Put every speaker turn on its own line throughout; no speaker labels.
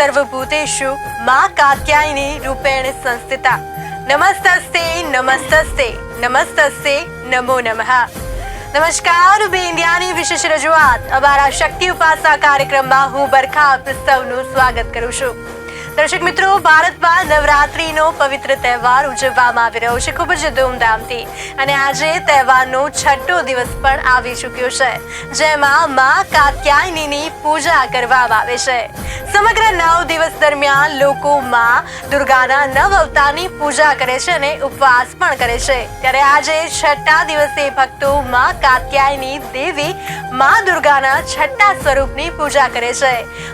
સર્વભૂતેષુ મા કાત્યાયની રૂપેણ સંસ્થિતા નમસ્તસ્તે નમસ્તસ્તે નમસ્તસ્તે નમો નમઃ નમસ્કાર બે ઇન્ડિયાની વિશેષ રજૂઆત અમારા શક્તિ ઉપાસના કાર્યક્રમમાં હું બરખા આપ સૌનું સ્વાગત કરું છું દર્શક મિત્રો, ભારતમાં નવરાત્રીનો પવિત્ર તહેવાર ઉજવવામાં આવી રહ્યો છે. ખૂબ જ ધૂમધામથી. અને આજે તહેવારનો છઠ્ઠો દિવસ પણ આવી ચૂક્યો છે. જેમાં મા કાત્યાયનીની પૂજા કરવામાં આવે છે. સમગ્ર નવ દિવસ દરમિયાન લોકો મા દુર્ગાના નવ અવતારની પૂજા કરે છે અને ઉપવાસ પણ કરે છે. ત્યારે આજે છઠ્ઠા દિવસે ભક્તો મા કાત્યાયની દેવી મા દુર્ગાના છઠ્ઠા સ્વરૂપની પૂજા કરે છે.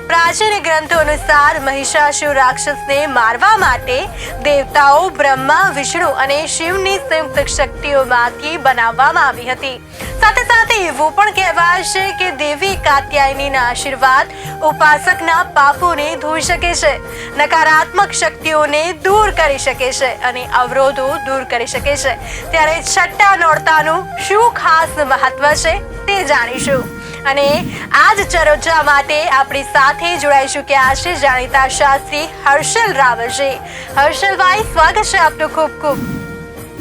પ્રાચીન ગ્રંથો અનુસાર મહિષાસુર રાક્ષસને મારવા માટે દેવતાઓ બ્રહ્મા, વિષ્ણુ અને શિવની સંયુક્ત શક્તિઓમાંથી બનાવવામાં આવી હતી. સાથે સાથે એવું પણ કહેવાય છે કે દેવી કાત્યાયનીના આશીર્વાદ ઉપાસકના પાપોને ધોઈ શકે છે, નકારાત્મક શક્તિઓને દૂર કરી શકે છે અને અવરોધો દૂર કરી શકે છે. ત્યારે છઠ્ઠા નોરતાનું શું ખાસ મહત્વ છે તે જાણીશું. અને આજ ચર્ચા માટે આપણી સાથે જોડાઈ ચૂક્યા છે જાણીતા શાસ્ત્રી હર્ષલ રાવલજી. હર્ષલભાઈ, સ્વાગત છે આપનું ખૂબ ખૂબ.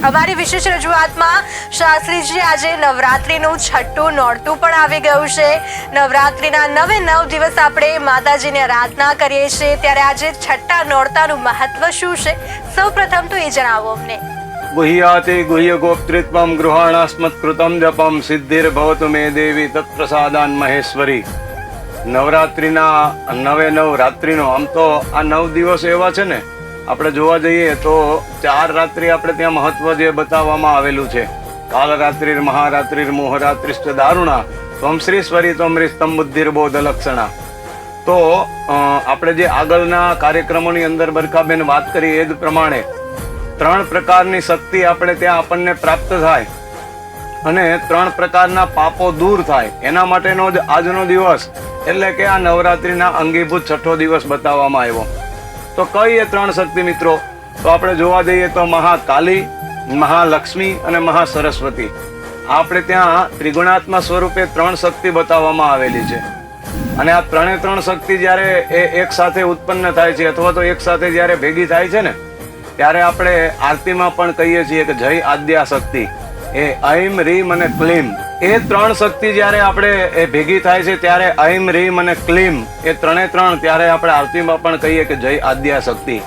અમારી વિશેષ રજૂઆતમાં શાસ્ત્રીજી, આજે નવરાત્રીનું છઠ્ઠું નોરતું પણ આવી ગયું છે. નવરાત્રીના નવે નવ દિવસ આપણે માતાજીને આરાધના કરીએ છીએ. ત્યારે આજે છઠ્ઠા નોરતાનું મહત્વ શું છે? સૌ પ્રથમ તો એ જણાવો અમને.
ગુહ્યાતે ગુહ્ય गृहाणास्मत्कृतं जपं સિદ્ધિર્ભવતુ મે દેવી તત્પ્રસાદાન મહેશ્વરી નવરાત્રિના નવે નવ રાત્રિનો આમ તો આ નવ દિવસ એવા છે ને, આપણે જોવા જઈએ તો ચાર રાત્રિ આપણે ત્યાં મહત્વ જે બતાવવામાં આવેલું છે. કાલ રાત્રિર મહારાત્રિર મોહરાત્રિષ્ટ દારુણા ત્વમશ્રીશ્વરી બુદ્ધિર બુદ્ધિર્બોધ લક્ષણા. તો આપણે જે આગળના કાર્યક્રમોની અંદર બરકાબેન વાત કરી એ જ પ્રમાણે ત્રણ પ્રકારની શક્તિ આપણે ત્યાં આપણને પ્રાપ્ત થાય અને ત્રણ પ્રકારના પાપો દૂર થાય. એના માટેનો જ આજનો દિવસ એટલે કે આ નવરાત્રિના અંગીભૂત છઠ્ઠો દિવસ બતાવવામાં આવ્યો. તો કઈ એ ત્રણ શક્તિ મિત્રો? તો આપણે જોવા જઈએ તો મહાકાલી, મહાલક્ષ્મી અને મહાસરસ્વતી. આપણે ત્યાં ત્રિગુણાત્મા સ્વરૂપે ત્રણ શક્તિ બતાવવામાં આવેલી છે. અને આ ત્રણે ત્રણ શક્તિ જ્યારે એ એક સાથે ઉત્પન્ન થાય છે અથવા તો એક સાથે જ્યારે ભેગી થાય છે ને ત્યારે આપણે આરતીમાં પણ કહીએ છીએ કે જય આદ્યા શક્તિ. એ ઐમ રીમ અને ક્લીમ. એ ત્રણ શક્તિ જ્યારે આપણે એ ભેગી થાય છે ત્યારે ઐમ રીમ અને ક્લીમ એ ત્રણે ત્રણ ત્યારે આપણે આરતીમાં પણ કહીએ કે જય આદ્યા શક્તિ.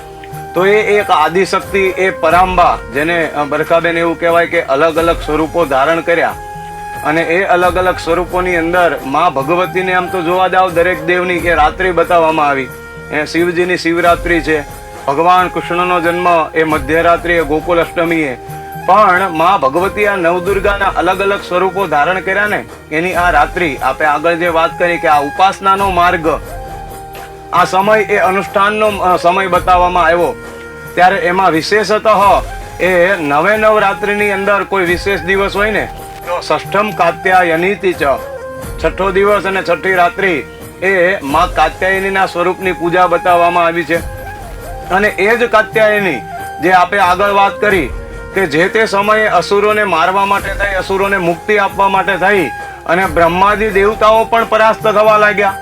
તો એ એક આદિશક્તિ, એ પરાંબા જેને બરખાબેન એવું કહેવાય કે અલગ અલગ સ્વરૂપો ધારણ કર્યા. અને એ અલગ અલગ સ્વરૂપોની અંદર મા ભગવતીને આમ તો જોવા જાવ દરેક દેવની કે રાત્રિ બતાવવામાં આવી. એ શિવજીની શિવરાત્રિ છે ભગવાન કૃષ્ણનો જન્મ એ મધ્યરાત્રિએ ગોકુલ અષ્ટમીએ પણ માં ભગવતી આ નવદુર્ગાના અલગ અલગ સ્વરૂપો ધારણ કર્યા ને, એની આ રાત્રિ આપણે આગળ જે વાત કરી કે આ ઉપાસનાનો માર્ગ, આ સમય એ અનુષ્ઠાનનો સમય બતાવવામાં આવ્યો. ત્યારે એમાં વિશેષતઃ એ નવે નવ રાત્રિની અંદર કોઈ વિશેષ દિવસ હોય ને, તો ષષ્ઠમ કાત્યાયનીતિ ચ. છઠ્ઠો દિવસ અને છઠ્ઠી રાત્રિ એ માં કાત્યાયનીના સ્વરૂપની પૂજા બતાવવામાં આવી છે. અને એ જ કાત્યાયની જે આપણે આગળ વાત કરી કે જે તે સમયે અસુરોને મારવા માટે થઈ, અસુરોને મુક્તિ આપવા માટે થઈ અને બ્રહ્માજી દેવતાઓ પણ પરાસ્ત થવા લાગ્યા.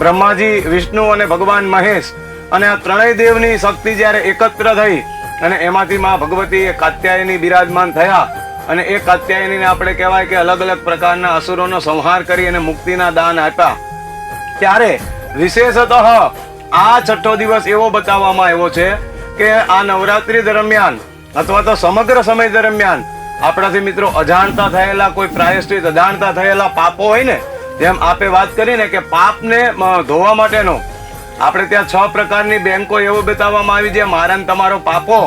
બ્રહ્માજી, વિષ્ણુ અને ભગવાન મહેશ અને આ ત્રણેય દેવની શક્તિ જ્યારે એકત્ર થઈ અને એમાંથી મા ભગવતી એ કાત્યાયની બિરાજમાન થયા અને એ કાત્યાયનીને આપણે કહેવાય કે અલગ અલગ પ્રકારના અસુરોનો સંહાર કરી અને મુક્તિના દાન આપ્યા. ત્યારે વિશેષતઃ આ છઠ્ઠો દિવસ એવો બતાવવામાં આવ્યો છે કે આ નવરાત્રી દરમિયાન અથવા તો સમગ્ર સમય દરમિયાન આપણાથી મિત્રો અજાણતા થયેલા કોઈ પ્રાયશ્ચિત, અજાણતા થયેલા પાપો હોય ને, જેમ આપે વાત કરીને કે પાપને ધોવા માટેનો. આપણે ત્યાં છ પ્રકારની બેંકો એવો બતાવવામાં આવી છે મારા તમારો પાપો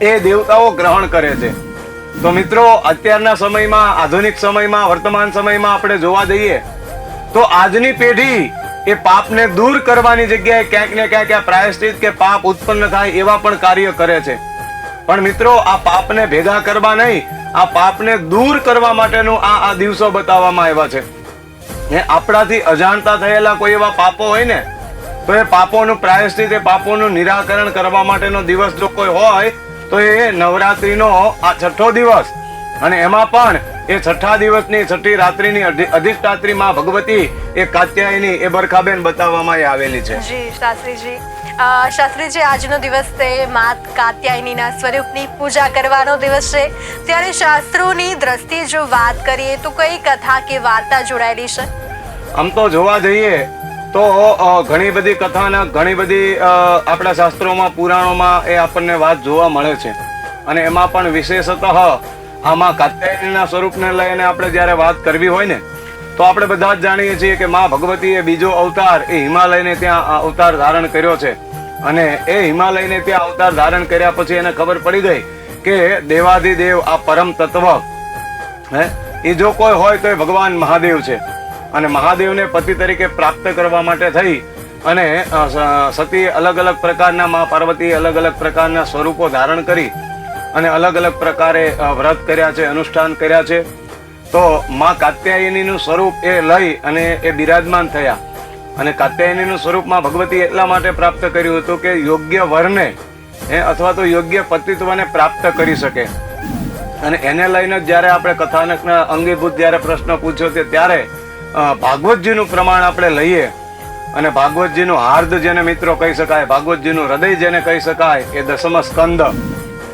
એ દેવતાઓ ગ્રહણ કરે છે. તો મિત્રો, અત્યારના સમયમાં, આધુનિક સમયમાં, વર્તમાન સમયમાં આપણે જોવા જઈએ, તો આજની પેઢી એ પાપને દૂર કરવાની જગ્યાએ ક્યાંક ને ક્યાંક આ પ્રાયશ્ચિત કે પાપ ઉત્પન્ન થાય એવા પણ કાર્ય કરે છે. પણ મિત્રો, આ પાપને ભેગા કરવા નહીં, આ પાપને દૂર કરવા માટેનું આ આ દિવસો બતાવવામાં આવ્યા છે. ને આપણાથી અજાણતા થયેલા કોઈ એવા પાપો હોય ને, તો એ પાપોનું પ્રાયશ્ચિત, એ પાપોનું નિરાકરણ કરવા માટેનો દિવસ જો કોઈ હોય, તો એ નવરાત્રીનો આ છઠ્ઠો દિવસ. અને એમાં પણ એ છઠ્ઠા દિવસની છઠ્ઠી રાત્રિની અધિ- અધિષ્ઠાત્રી માં ભગવતી એ કાત્યાયની એ બરખાબેન બતાવવામાં આવેલી છે.
જી શાસ્ત્રીજી. શાસ્ત્રીજી આજનો દિવસ તે માત કાત્યાયનીના સ્વરૂપની પૂજા કરવાનો દિવસ છે. ત્યારે શાસ્ત્રોની દ્રષ્ટિએ જો વાત કરીએ તો કઈ કથા કે વાર્તા જોડાયેલી છે?
આમ તો જોવા જઈએ તો ઘણી બધી કથાના ઘણી બધી આપણા શાસ્ત્રોમાં પુરાણોમાં એ આપણને વાત જોવા મળે છે. અને એમાં પણ વિશેષતઃ આમાં કાત્યાયનીના સ્વરૂપને લઈને આપણે જ્યારે વાત કરવી હોય ને, તો આપણે બધા જ જાણીએ છીએ કે મા ભગવતીએ બીજો અવતાર એ હિમાલયને ત્યાં અવતાર ધારણ કર્યો છે. અને એ હિમાલયને ત્યાં અવતાર ધારણ કર્યા પછી એને ખબર પડી ગઈ કે દેવાધિદેવ આ પરમ તત્વ, હે, એ જો કોઈ હોય તો એ ભગવાન મહાદેવ છે. અને મહાદેવને પતિ તરીકે પ્રાપ્ત કરવા માટે થઈ અને સતી અલગ અલગ પ્રકારના મા પાર્વતી અલગ અલગ પ્રકારના સ્વરૂપો ધારણ કરી અને અલગ અલગ પ્રકારે વ્રત કર્યા છે, અનુષ્ઠાન કર્યા છે. તો માં કાત્યાયનીનું સ્વરૂપ એ લઈ અને એ બિરાજમાન થયા. અને કાત્યાયનીનું સ્વરૂપમાં ભગવતી એટલા માટે પ્રાપ્ત કર્યું હતું કે યોગ્ય વરને એ અથવા તો યોગ્ય પતિત્વને પ્રાપ્ત કરી શકે. અને એને લઈને જ્યારે આપણે કથાનકના અંગીભૂત જ્યારે પ્રશ્ન પૂછ્યો તે ત્યારે ભાગવતજીનું પ્રમાણ આપણે લઈએ. અને ભાગવતજીનું હાર્દ જેને મિત્રો કહી શકાય, ભાગવતજીનું હૃદય જેને કહી શકાય, એ દસમ સ્કંદ.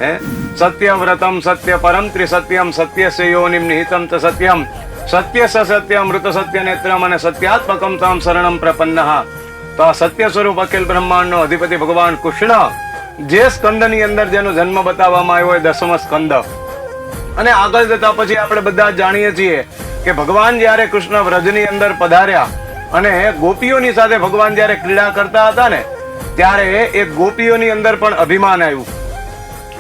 હે સત્યવ્રતમ સત્ય પરમ ત્રિસત્યમ સત્ય યોનિમ નિહિતમ ત સત્યમ સત્ય સ સત્ય મૃત સત્ય નેત્રમ અને સત્યાત્મકમ તામ શરણમ પ્રપન્ન તો આ સત્ય સ્વરૂપ અખિલ બ્રહ્માંડનો અધિપતિ ભગવાન કૃષ્ણ જે સ્કંદની અંદર જેનો જન્મ બતાવવામાં આવ્યો હોય દસમ સ્કંદ અને આગળ જતા પછી આપણે બધા જાણીએ છીએ કે ભગવાન જ્યારે કૃષ્ણ વ્રજની અંદર પધાર્યા અને ગોપીઓની સાથે ભગવાન જ્યારે ક્રીડા કરતા હતા ને ત્યારે એ ગોપીઓની અંદર પણ અભિમાન આવ્યું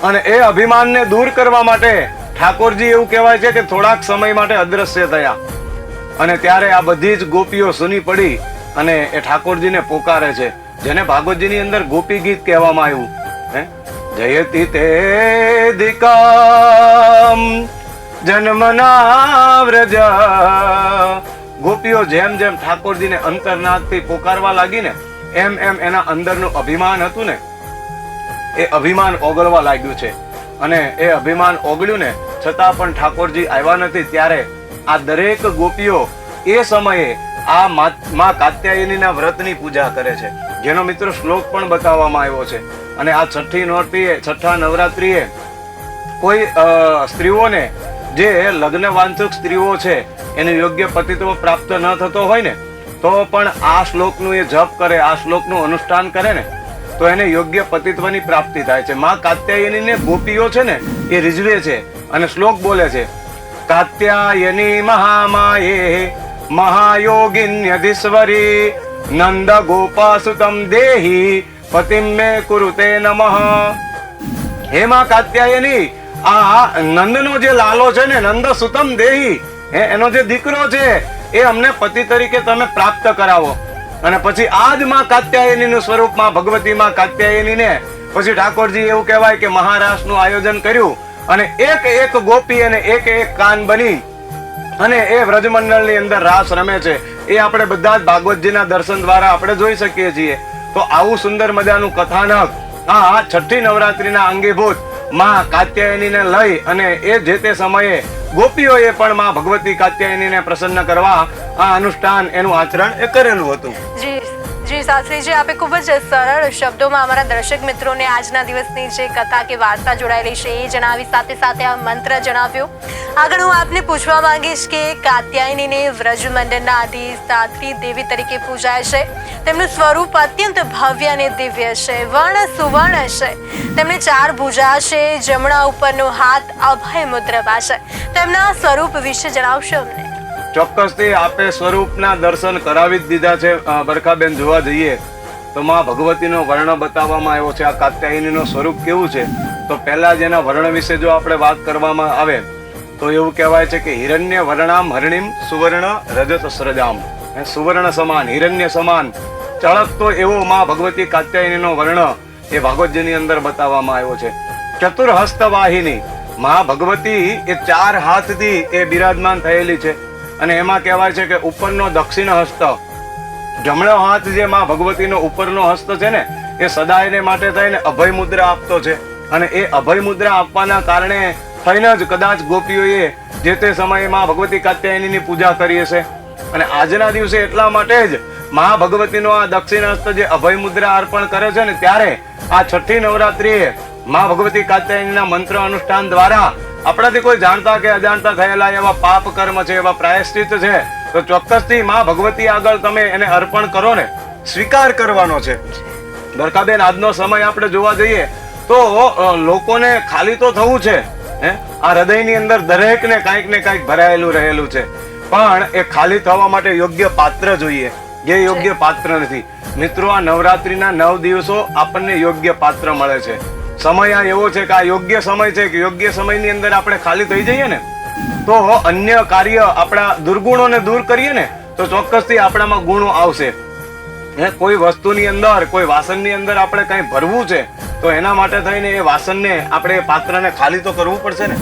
અને એ અભિમાનને દૂર કરવા માટે ઠાકોરજી એવું કહેવાય છે કે થોડાક સમય માટે અદ્રશ્ય થયા. અને ત્યારે આ બધી જ ગોપીઓ સુની પડી અને એ ઠાકોરજીને પોકારે છે. જેને ભાગવતજીની અંદર ગોપી ગીત કહેવામાં આવ્યું. હે? જયતી તે દિકામ જન્મના વ્રજ. ગોપીઓ જેમ જેમ ઠાકોરજીને અંતરનાદથી પોકારવા લાગી ને એમ એમ એના અંદરનું અભિમાન હતું ને એ અભિમાન ઓગળવા લાગ્યું છે. અને એ અભિમાન ઓગળ્યું ને છતાં પણ ઠાકોરજી આવ્યા નથી ત્યારે આ દરેક ગોપીઓ એ સમયે આ મા કાત્યાયનીના વ્રતની પૂજા કરે છે. જેનો મિત્રો શ્લોક પણ બતાવવામાં આવ્યો છે. અને આ છઠ્ઠી નોરતીએ છઠ્ઠા નવરાત્રિએ કોઈ સ્ત્રીઓને જે લગ્ન વાંચક સ્ત્રીઓ છે, એને યોગ્ય પતિત્વ પ્રાપ્ત ન થતો હોય ને, તો પણ આ શ્લોકનું એ જપ કરે, આ શ્લોકનું અનુષ્ઠાન કરે ને તો એને યોગ્ય પતિત્વની પ્રાપ્તિ થાય છે. માં કાત્યાયનીને ગોપીઓ છે ને, એ રીઝવે છે અને શ્લોક બોલે છે, કાત્યાયની મહામાયે મહાયોગિન્યધીશ્વરી નંદ ગોપાસુતમ દેહી પતિમ મે કુરુતે નમઃ. હે માં કાત્યાયની, આ નંદનો જે લાલો છે ને નંદ સુતમ દેહી એનો જે દીકરો છે, એ અમને પતિ તરીકે તમે પ્રાપ્ત કરાવો. અને પછી આ જ માં કાત્યાયનીનું સ્વરૂપ ભગવતી માં કાત્યાયનીને પછી ઠાકોરજી એવું કહેવાય કે મહારાસનું આયોજન કર્યું અને એક એક ગોપી અને એક એક કાન બની અને એ વ્રજમંડળની અંદર રાસ રમે છે. એ આપણે બધા જ ભાગવતજીના દર્શન દ્વારા આપણે જોઈ શકીએ છીએ. તો આવું સુંદર મજાનું કથાનક આ છઠ્ઠી નવરાત્રીના અંગીભૂત માં કાત્યાયનીને લઈ અને એ જે તે સમયે ગોપીઓએ પણ માં ભગવતી કાત્યાયનીને પ્રસન્ન કરવા આ અનુષ્ઠાન એનું આચરણ એ કરેલું હતું.
જી શાસ્ત્રીજી આપે ખૂબ જ સરળ શબ્દોમાં અમારા દર્શક મિત્રોને આજના દિવસની જે કથા કે વાર્તા જોડાયેલી છે એ જણાવી સાથે સાથે આ મંત્ર જણાવ્યો. આગળ હું આપને પૂછવા માંગીશ કે કાત્યાયનીને વ્રજમંડળના અધિષ્ઠાત્રી દેવી તરીકે પૂજાય છે. તેમનું સ્વરૂપ અત્યંત ભવ્ય અને દિવ્ય છે. વર્ણ સુવર્ણ છે. તેમને ચાર ભુજા છે. જમણા ઉપરનો હાથ અભય મુદ્રામાં છે. તેમના સ્વરૂપ વિશે જણાવશો અમને?
ચોક્કસથી આપે સ્વરૂપના દર્શન કરાવી જ દીધા છે બરખાબેન, જોવા જઈએ તો માં ભગવતીનો વર્ણ બતાવવામાં આવ્યો છે, આ કાત્યાયનીનો સ્વરૂપ કેવું છે? તો પહેલા જ એના વર્ણ વિશે જો આપણે વાત કરવામાં આવે, તો એવું કહેવાય છે કે હિરણ્ય વર્ણામ હરણિમ સુવર્ણ રજત સ્રજામ. સુવર્ણ સમાન, હિરણ્ય સમાન. ચળકતો એવો માં ભગવતી કાત્યાયનીનો વર્ણ એ ભાગવતજીની અંદર બતાવવામાં આવ્યો છે. ચતુર્હસ્ત વાહિની માં ભગવતી એ ચાર હાથથી એ બિરાજમાન થયેલી છે. અને એમાં કહેવાય છે કે ઉપરનો દક્ષિણ હસ્ત, જમણો હાથ જે માં ભગવતીનો ઉપરનો હસ્ત છે ને, એ સદાયને માટે થઈને અભય મુદ્રા આપતો છે. અને એ અભય મુદ્રા આપવાના કારણે થઈને જ કદાચ ગોપીઓએ જે તે સમયે માં ભગવતી કાત્યાયનીની પૂજા કરી હશે અને આજના દિવસે એટલા માટે જ મા ભગવતીનો આ દક્ષિણ હસ્ત જે અભય મુદ્રા અર્પણ કરે છે ને, ત્યારે આ છઠ્ઠી નવરાત્રીએ મા ભગવતી કાત્યાયનીના મંત્ર અનુષ્ઠાન દ્વારા આપણાથી કોઈ જાણતા કે અજાણતા થયેલા એવા પાપ કર્મ છે એવા પ્રાયશ્ચિત છે તો ચોક્કસથી મા ભગવતી આગળ તમે એને અર્પણ કરો ને સ્વીકાર કરવાનો છે. દરકાબેન આજનો સમય આપણે જોવા જઈએ તો લોકોને ખાલી તો થવું છે હે? આ હૃદયની અંદર દરેકને કાંઈક ને કાંઈક ભરાયેલું રહેલું છે. પણ એ ખાલી થવા માટે યોગ્ય પાત્ર જોઈએ. જે યોગ્ય પાત્ર નથી. મિત્રો આ નવરાત્રિના નવ દિવસો આપણને યોગ્ય પાત્ર મળે છે. સમય આ એવો છે કે આ યોગ્ય સમય છે કે યોગ્ય સમયની અંદર આપણે ખાલી થઈ જઈએ ને, તો અન્ય કાર્ય આપણા દુર્ગુણોને દૂર કરીએ ને, તો ચોક્કસથી આપણામાં ગુણો આવશે. હે, કોઈ વસ્તુની અંદર, કોઈ વાસણની અંદર આપણે કંઈ ભરવું છે, તો એના માટે થઈને એ વાસણને આપણે પાત્રને ખાલી તો કરવું પડશે ને.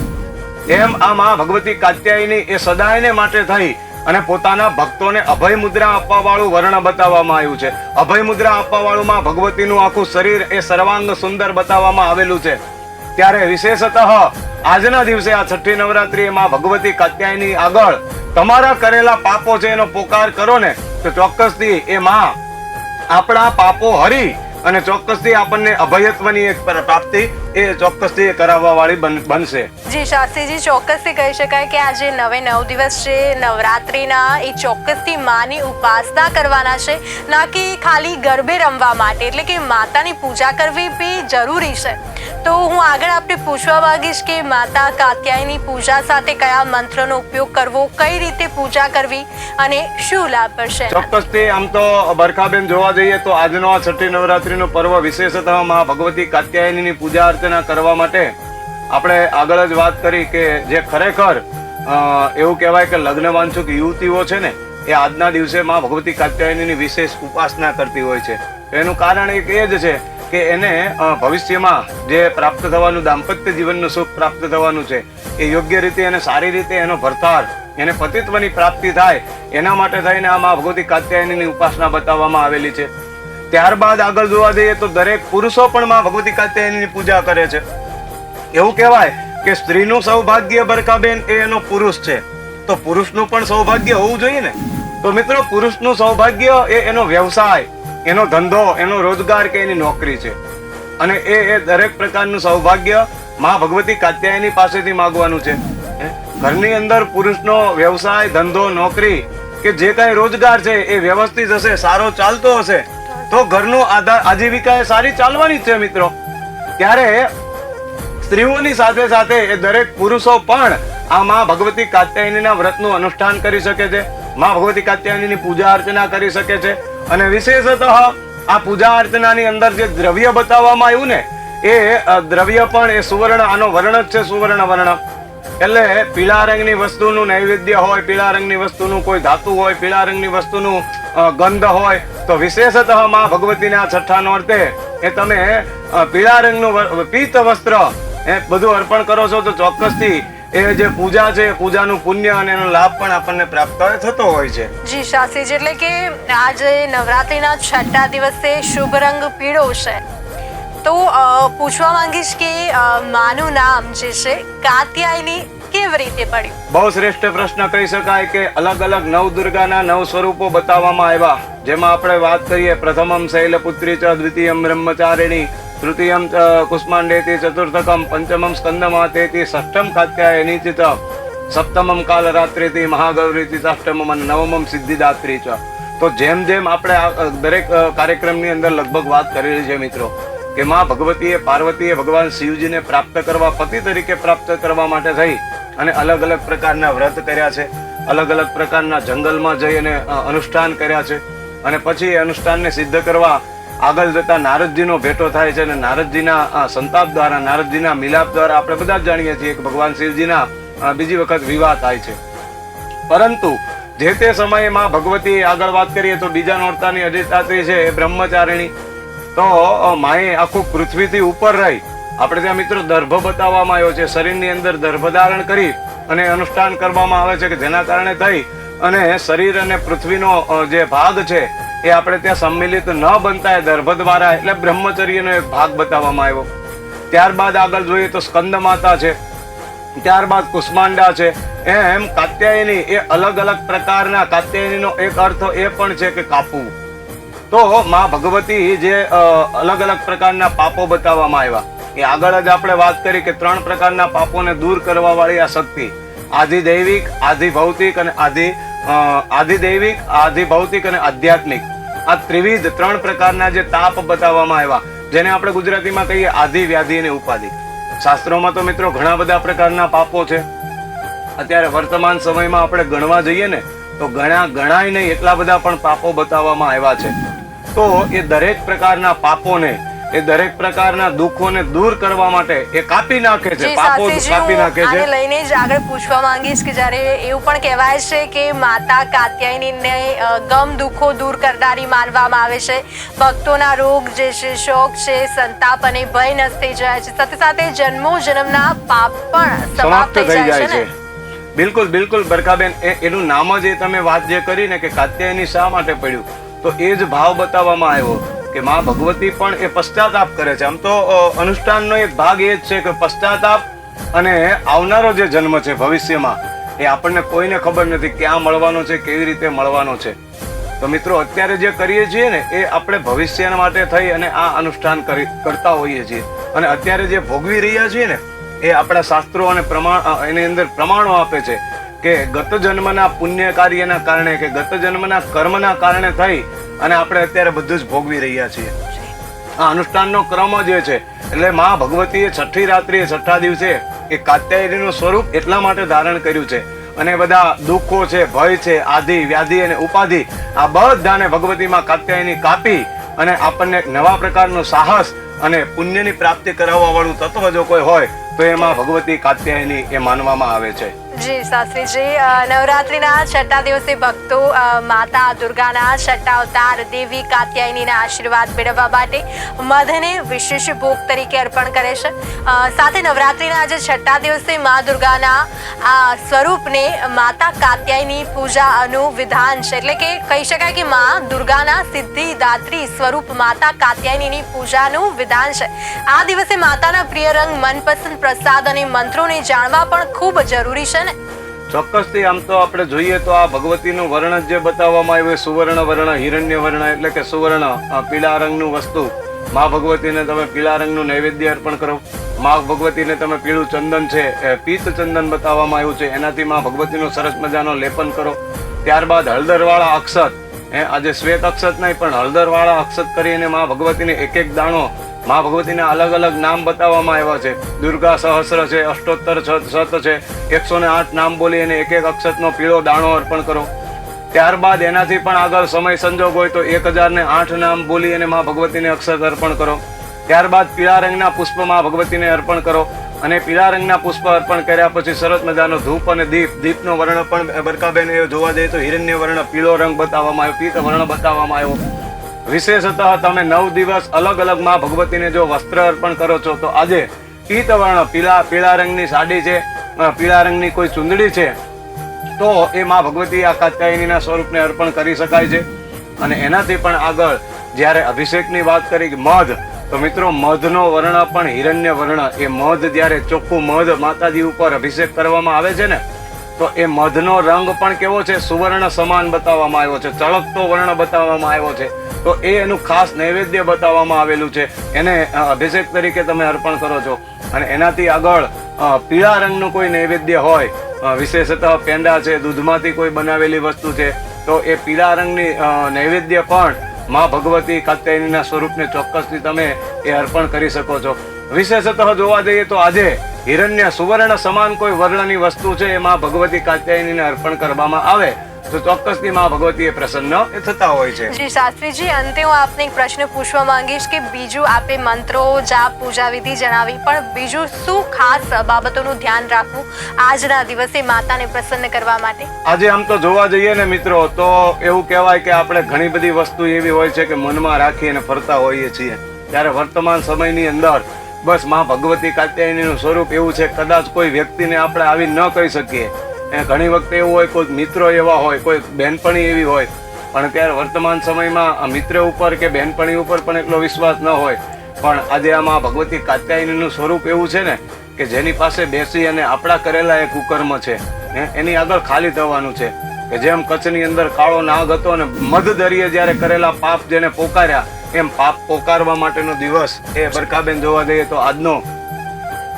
એમ આ માં ભગવતી કાત્યાયની એ સદાયને માટે થઈ અને પોતાના ભક્તોને અભય મુદ્રા આપવા વાળું વર્ણ બતાવવામાં આવ્યું છે. અભય મુદ્રા આપવા વાળું ભગવતીનું આખું શરીર એ સર્વાંગ સુંદર બતાવવામાં આવેલું છે. ત્યારે વિશેષતઃ આજના દિવસે આ છઠ્ઠી નવરાત્રી માં ભગવતી કાત્યાયની આગળ તમારા કરેલા પાપો છે એનો પોકાર કરો ને, તો ચોક્કસથી એ માં આપણા પાપો હરી અને ચોક્કસથી આપણને અભયત્વની એક પ્રાપ્તિ એ ચોક્કસથી કરાવવા વાળી બનશે.
જી શાસ્ત્રીજી ચોક્કસથી કહી શકાય કે આજે નવે નવ દિવસ છે નવરાત્રિના એ ચોક્કસથી માની ઉપાસના કરવાના છે. ના કે ખાલી ગરબે રમવા માટે એટલે કે માતાની પૂજા કરવી બી જરૂરી છે. તો હું આગળ આપણે પૂછવા માંગીશ કે માતા કાત્યાયની પૂજા સાથે કયા મંત્રનો ઉપયોગ કરવો કઈ રીતે પૂજા કરવી અને શું લાભ મળશે?
ચોક્કસથી આમ તો બરખાબેન જોવા જઈએ તો આજનો આ છઠ્ઠી નવરાત્રીનો પર્વ વિશેષતઃ માં ભગવતી કાત્યાયનીની પૂજા અર્ચના કરવા માટે આપણે આગળ જ વાત કરી કે જે ખરેખર એવું કહેવાય કે લગ્ન વાંચુક યુવતીઓ છે ને, એ આજના દિવસે માં ભગવતી કાત્યાયનીની વિશેષ ઉપાસના કરતી હોય છે. એનું કારણ એક એ જ છે કે એને ભવિષ્યમાં જે પ્રાપ્ત થવાનું દાંપત્ય જીવનનું સુખ પ્રાપ્ત થવાનું છે, એ યોગ્ય રીતે અને સારી રીતે એનો ભરતાર, એને પતિત્વની પ્રાપ્તિ થાય, એના માટે થઈને આ મા ભગવતી કાત્યાયનીની ઉપાસના બતાવવામાં આવેલી છે. ત્યારબાદ આગળ જોવા જઈએ તો દરેક પુરુષો પણ માં ભગવતી કાત્યાયનીની પૂજા કરે છે. એવું કહેવાય કે સ્ત્રીનું સૌભાગ્ય બરકાબેન એ એનો પુરુષ છે. તો પુરુષનું પણ સૌભાગ્ય હોવું જોઈએ ને? તો મિત્રો, પુરુષનું સૌભાગ્ય એ એનો વ્યવસાય, એનો ધંધો, એનો રોજગાર કે એની નોકરી છે. અને એ એ દરેક પ્રકારનું સૌભાગ્યમાં ભગવતી કાત્યાયની પાસેથી માગવાનું છે? ઘરની અંદર પુરુષનો વ્યવસાય, ધંધો, નોકરી કે જે કાંઈ રોજગાર છે એ વ્યવસ્થિત હશે, સારો ચાલતો હશે તો ઘરનું આધાર આજીવિકા એ સારી ચાલવાની છે મિત્રો. ત્યારે સ્ત્રીઓની સાથે સાથે એ દરેક પુરુષો પણ આ માં ભગવતી કાત્યાયનીના વ્રતનું અનુષ્ઠાન કરી શકે છે, માં ભગવતી કાત્યાયનીની પૂજા અર્ચના કરી શકે છે અને વિશેષતઃ આ પૂજા અર્ચનાની અંદર જે દ્રવ્ય બતાવવામાં આવ્યું ને, એ દ્રવ્ય પણ એ સુવર્ણ, આનો વર્ણ જ છે સુવર્ણ વર્ણ. એટલે પીળા રંગની વસ્તુનું નૈવેદ્ય હોય, પીળા રંગની વસ્તુનું કોઈ ધાતુ હોય, પીળા રંગની વસ્તુનું ગંધ હોય, તો વિશેષતઃ માં ભગવતીના છઠ્ઠાનો અર્થે એ તમે પીળા રંગનું પીત વસ્ત્ર, એ બધું અર્પણ કરો છો તો ચોક્કસથી એ જે પૂજા છે પૂજાનું પુણ્ય અને એનો લાભ પણ આપણને પ્રાપ્ત થતો હોય છે.
જી, શાસ્ત્રીજી, એટલે કે આજે નવરાત્રિના છઠ્ઠા દિવસે શુભ રંગ પીળો છે. તો પૂછવા માંગીશ કે માનું નામ જે છે, કાત્યાયની કેવી રીતે પડ્યું?
બહુ શ્રેષ્ઠ પ્રશ્ન કહી શકાય કે અલગ અલગ નવ દુર્ગાના નવ સ્વરૂપો બતાવવામાં આવ્યા. જેમાં આપણે વાત કરીએ, પ્રથમમ શૈલપુત્રી ચ, દ્વિતીયમ બ્રહ્મચારિણી, તૃતીયમ કુષ્માંડેતી, ચતુર્થકમ, પંચમમ સ્કંદમાતેતિ, ષષ્ઠમ કાત્યાયની ચિત સપ્તમમ કાલરાત્રિથી મહાગૌરીથી અષ્ટમમ અને નવમમ સિદ્ધિદાત્રી ચ. તો જેમ જેમ આપણે દરેક કાર્યક્રમની અંદર લગભગ વાત કરેલી છે મિત્રો. કે માં ભગવતીએ પાર્વતીએ ભગવાન શિવજીને પ્રાપ્ત કરવા પતિ તરીકે પ્રાપ્ત કરવા માટે થઈ અને અલગ અલગ પ્રકારના વ્રત કર્યા છે. અલગ અલગ પ્રકારના જંગલમાં જઈ અને અનુષ્ઠાન કર્યા છે. અને પછી એ અનુષ્ઠાનને સિદ્ધ કરવા આગળ જતા નારદજીનો ભેટો થાય છે અને નારદજીના સંતાપ દ્વારા, નારદજીના મિલાપ દ્વારા આપણે બધા જ જાણીએ છીએ કે ભગવાન શિવજીના બીજી વખત વિવાહ થાય છે. પરંતુ જે તે સમયે માં ભગવતી આગળ વાત કરીએ તો બીજા નોરતાની અધિષ્ઠાત્રી છે એ બ્રહ્મચારિણી. તો માએ આખું પૃથ્વીથી ઉપર રહી. આપણે ત્યાં મિત્રો દર્ભ બતાવવામાં આવ્યો છે. શરીરની અંદર દર્ભ ધારણ કરી અને અનુષ્ઠાન કરવામાં આવે છે કે જેના કારણે થઈ અને શરીર અને પૃથ્વીનો જે ભાગ છે એ આપણે ત્યાં સંમિલિત ન બનતા એ દર્ભ દ્વારા એટલે બ્રહ્મચર્યનો એક ભાગ બતાવવામાં આવ્યો. ત્યારબાદ આગળ જોઈએ તો સ્કંદ માતા છે. ત્યારબાદ કુષ્માંડા છે. એમ કાત્યાયની એ અલગ અલગ પ્રકારના, કાત્યાયનીનો એક અર્થ એ પણ છે કે કાપવું. તો માં ભગવતી જે અલગ અલગ પ્રકારના પાપો બતાવવામાં આવ્યા. એ આગળ જ આપણે વાત કરી કે ત્રણ પ્રકારના પાપોને દૂર કરવા વાળી આ શક્તિ. આધિ દૈવિક, આધિ ભૌતિક અને આધિ આધિ દૈવિક, આધિ ભૌતિક અને આધ્યાત્મિક. આ ત્રિવિધ ત્રણ પ્રકારના જે તાપ બતાવવામાં આવ્યા, જેને આપણે ગુજરાતીમાં કહીએ આધિ વ્યાધિ અને ઉપાધિ. શાસ્ત્રોમાં તો મિત્રો ઘણા બધા પ્રકારના પાપો છે. અત્યારે વર્તમાન સમયમાં આપણે ગણવા જઈએ ને, તો ઘણા ગણાય નહીં એટલા બધા પણ પાપો બતાવવામાં આવ્યા છે. તો એ દરેક પ્રકારના પાપોને એ દરેક પ્રકારના દુઃખોને દૂર કરવા માટે એ કાપી નાખે છે પાપો કાપી નાખે છે.
લઈને જ આગળ પૂછવા માંગીશ કે જ્યારે એવું પણ કહેવાય છે કે માતા કાત્યાયનીને ગમ દુઃખો દૂર કરનારી માનવામાં આવે છે. ભક્તોના રોગ જે છે શોક છે સંતાપ અને ભય નષ્ટ થઈ જાય છે. સાથે સાથે જન્મો જન્મના પાપ પણ
સમાપ્ત થઈ જાય છે બિલકુલ બિલકુલ બરકાબેન એનું નામ જ એ તમે વાત જે કરી ને કે કાત્યાયની શા માટે પડ્યું? તો એ જ ભાવ બતાવવામાં આવ્યો કે માં ભગવતી પણ એ પશ્ચાતાપ કરે છે. આમ તો અનુષ્ઠાનનો એક ભાગ એ જ છે કે પશ્ચાતાપ અને આવનારો જે જન્મ છે ભવિષ્યમાં, એ આપણને કોઈને ખબર નથી ક્યાં મળવાનો છે, કેવી રીતે મળવાનો છે. તો મિત્રો, અત્યારે જે કરીએ છીએ ને, એ આપણે ભવિષ્ય માટે થઈ અને આ અનુષ્ઠાન કરી, કરતા હોઈએ છીએ. અને અત્યારે જે ભોગવી રહ્યા છીએ ને, એ આપણા શાસ્ત્રો અને પ્રમાણ એની અંદર પ્રમાણો આપે છે. કે ગત જન્મના પુણ્ય કાર્યના કારણે કે ગત જન્મના કર્મના કારણે થઈ અને આપણે અત્યારે બધું જ ભોગવી રહ્યા છીએ. આ અનુષ્ઠાનનો ક્રમ જ છે. એટલે મા ભગવતીએ છઠ્ઠી રાત્રિએ છઠ્ઠા દિવસે એ કાત્યાયનીનું સ્વરૂપ એટલા માટે ધારણ કર્યું છે. અને બધા દુઃખો છે, ભય છે, આધિ, વ્યાધિ અને ઉપાધિ આ બધાને ભગવતીમાં કાત્યાયની કાપી અને આપણને એક નવા પ્રકારનો સાહસ અને પુણ્યની પ્રાપ્તિ કરાવવા વાળું તત્વ જો કોઈ હોય તો એમાં ભગવતી કાત્યાયની એ માનવામાં આવે છે.
જી શાસ્ત્રીજી નવરાત્રિના છઠ્ઠા દિવસે ભક્તો માતા દુર્ગાના છઠ્ઠા અવતાર દેવી કાત્યાયનીના આશીર્વાદ મેળવવા માટે મધને વિશેષ ભોગ તરીકે અર્પણ કરે છે. સાથે નવરાત્રિના આજે છઠ્ઠા દિવસે મા દુર્ગાના આ સ્વરૂપને માતા કાત્યાયની પૂજાનું વિધાન છે. એટલે કે કહી શકાય કે મા દુર્ગાના સિદ્ધિદાત્રી સ્વરૂપ માતા કાત્યાયનીની પૂજાનું વિધાન છે. આ દિવસે માતાના પ્રિય રંગ મનપસંદ પ્રસાદ અને મંત્રોને જાણવા પણ ખૂબ જરૂરી છે ને.
ચોક્કસથી આમ તો આપણે જોઈએ તો આ ભગવતીનું વર્ણ જે બતાવવામાં આવ્યું, સુવર્ણ વર્ણ, હિરણ્ય વર્ણ એટલે કે સુવર્ણ પીળા રંગનું વસ્તુ. મા ભગવતીને તમે પીળા રંગનું નૈવેદ્ય અર્પણ કરો. મા ભગવતીને તમે પીળું ચંદન છે, એ પીત ચંદન બતાવવામાં આવ્યું છે. એનાથી મા ભગવતીનું સરસ મજાનો લેપન કરો. ત્યારબાદ હળદરવાળા અક્ષત. એ આજે શ્વેત અક્ષત નહીં, પણ હળદરવાળા અક્ષત કરીને મા ભગવતીને એક એક દાણો મા ભગવતીના અલગ અલગ નામ બતાવવામાં આવ્યા છે. દુર્ગા સહસ્ર છે, અષ્ટોત્તર શત છે, એકસો ને આઠ નામ બોલી અને એક એક અક્ષતનો પીળો દાણો અર્પણ કરો. ત્યારબાદ એનાથી પણ આગળ સમય સંજોગ હોય તો એક હજાર ને આઠ નામ બોલી અને મા ભગવતીને અક્ષત અર્પણ કરો. ત્યારબાદ પીળા રંગના પુષ્પ મા ભગવતીને અર્પણ કરો અને પીળા રંગના પુષ્પ અર્પણ કર્યા પછી સરસ મજાનો ધૂપ અને દીપ, દીપનો વર્ણ પણ બરકાબેન એ જોવા જઈએ તો હિરણ્ય વર્ણ પીળો રંગ બતાવવામાં આવ્યો પીત વર્ણ બતાવવામાં આવ્યો. વિશેષતઃ તમે નવ દિવસ અલગ અલગમાં ભગવતીને જો વસ્ત્ર અર્પણ કરો છો, તો આજે પીત વર્ણ, પીળા પીળા રંગની સાડી છે પીળા રંગની કોઈ ચુંદડી છે, તો એ માં ભગવતી આ કાત્યાયનીના સ્વરૂપને અર્પણ કરી શકાય છે. અને એનાથી પણ આગળ જ્યારે અભિષેકની વાત કરી મધ, તો મિત્રો મધનો વર્ણ પણ હિરણ્ય વર્ણ એ મધ જ્યારે ચોખ્ખું મધ માતાજી ઉપર અભિષેક કરવામાં આવે છે ને તો એ મધનો રંગ પણ કેવો છે? સુવર્ણ સમાન બતાવવામાં આવ્યો છે. ચળકતો વર્ણ બતાવવામાં આવ્યો છે. તો એ એનું ખાસ નૈવેદ્ય બતાવવામાં આવેલું છે. એને અભિષેક તરીકે તમે અર્પણ કરો છો. અને એનાથી આગળ પીળા રંગનું કોઈ નૈવેદ્ય હોય વિશેષતઃ પેંડા છે, દૂધમાંથી કોઈ બનાવેલી વસ્તુ છે, તો એ પીળા રંગની નૈવેદ્ય પણ મા ભગવતી કાત્યાયનીના સ્વરૂપને ચોક્કસથી તમે એ અર્પણ કરી શકો છો. વિશેષતઃ જોવા જઈએ તો આજે હિરણ્ય સુવર્ણ સમાન કોઈ વર્ણની વસ્તુ છે એ માં ભગવતી કાત્યાયનીને અર્પણ કરવામાં આવે તો ચોક્કસથી માં ભગવતી એ પ્રસન્ન થતા હોય છે.
જી શાસ્ત્રીજી અંતે હું આપને એક પ્રશ્ન પૂછવા માંગીશ કે બીજું આપે મંત્રો જાપ પૂજા વિધિ જણાવી પણ બીજું શું ખાસ બાબતોનું ધ્યાન રાખવું આજના દિવસે માતાને પ્રસન્ન કરવા માટે?
આજે આમ તો જોવા જઈએ ને મિત્રો તો એવું કહેવાય કે આપણે ઘણી બધી વસ્તુ એવી હોય છે કે મનમાં રાખી અને ફરતા હોઈએ છીએ. ત્યારે વર્તમાન સમયની અંદર બસમાં ભગવતી કાત્યાયનીનું સ્વરૂપ એવું છે કદાચ કોઈ વ્યક્તિને આપણે આવી ન કહી શકીએ. એ ઘણી વખતે એવું હોય કોઈ મિત્રો એવા હોય કોઈ બહેનપણી એવી હોય. પણ ત્યારે વર્તમાન સમયમાં આ મિત્ર ઉપર કે બહેનપણી ઉપર પણ એટલો વિશ્વાસ ન હોય. પણ આજે આમાં ભગવતી કાત્યાયનીનું સ્વરૂપ એવું છે ને કે જેની પાસે બેસી અને આપણા કરેલા એ કુકર્મ છે. એની આગળ ખાલી થવાનું છે. કે જેમ કચ્છની અંદર કાળો નાગ હતો અને મધ દરિયે જ્યારે કરેલા પાપ જેને પોકાર્યા એમ પાપ પોકારવા માટેનો દિવસ એ બરકાબેન જોવા જઈએ તો આજનો.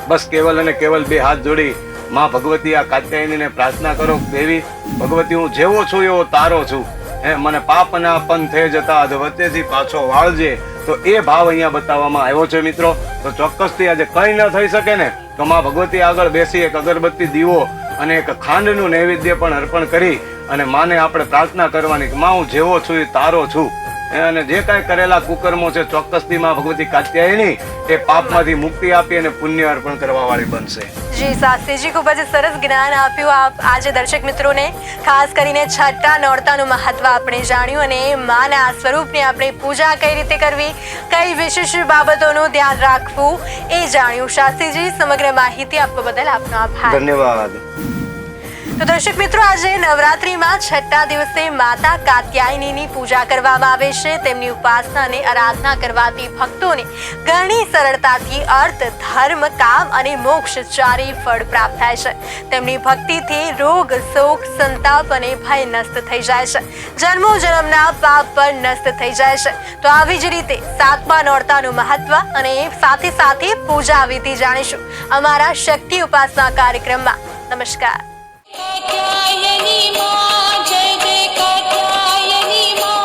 બસ કેવલ અને કેવલ બે હાથ જોડી માં ભગવતી આ કાત્યાયનીને પ્રાર્થના કરો દેવી, ભગવતી હું જેવો છું એવો તારો છું. હે, મને પાપના થઈ જતા અધ વચ્ચેથી પાછો વાળજે. તો એ ભાવ અહીંયા બતાવવામાં આવ્યો છે મિત્રો. તો ચોક્કસથી આજે કંઈ ન થઈ શકે ને, તો માં ભગવતી આગળ બેસી એક અગરબત્તી દીવો અને એક ખાંડનું નૈવેદ્ય પણ અર્પણ કરી અને માને આપણે પ્રાર્થના કરવાની કે માં હું જેવો છું એ તારો છું. અને જે કાંઈ કરેલા કુકર્મો છે ચોક્કસથી માં ભગવતી કાત્યાયની એ પાપમાંથી મુક્તિ આપી અને પુણ્ય અર્પણ કરવા વાળી બનશે.
જી શાસ્ત્રીજી ખૂબ જ સરસ જ્ઞાન આપ્યું આપ આજે દર્શક મિત્રોને. ખાસ કરીને છઠ્ઠા નોરતાનું મહત્વ આપણે જાણ્યું અને માના સ્વરૂપની આપણે પૂજા કઈ રીતે કરવી કઈ વિશેષ બાબતોનું ધ્યાન રાખવું એ જાણ્યું. શાસ્ત્રીજી સમગ્ર માહિતી આપવા બદલ આપનો આભાર.
ધન્યવાદ.
તો દર્શક મિત્રો, આજે નવરાત્રીમાં છઠ્ઠા દિવસે માતા કાત્યાયનીની પૂજા કરવામાં આવે છે. તેમની ઉપાસના અને આરાધના કરવાથી ભક્તોને ઘણી સરળતાથી અર્થ, ધર્મ, કામ અને મોક્ષ ચારેય ફળ પ્રાપ્ત થાય છે. તેમની ભક્તિથી રોગ, શોક, સંતાપ અને ભય નષ્ટ થઈ જાય છે. જન્મો, જન્મના પાપ પણ નષ્ટ થઈ જાય છે. તો આવી જ રીતે સાતમા નોરતાનું મહત્વ અને સાથે સાથે પૂજા વિધિ જાણીશું અમારા શક્તિ ઉપાસના કાર્યક્રમમાં. નમસ્કાર.
કાયની માં જય જય કાયની માં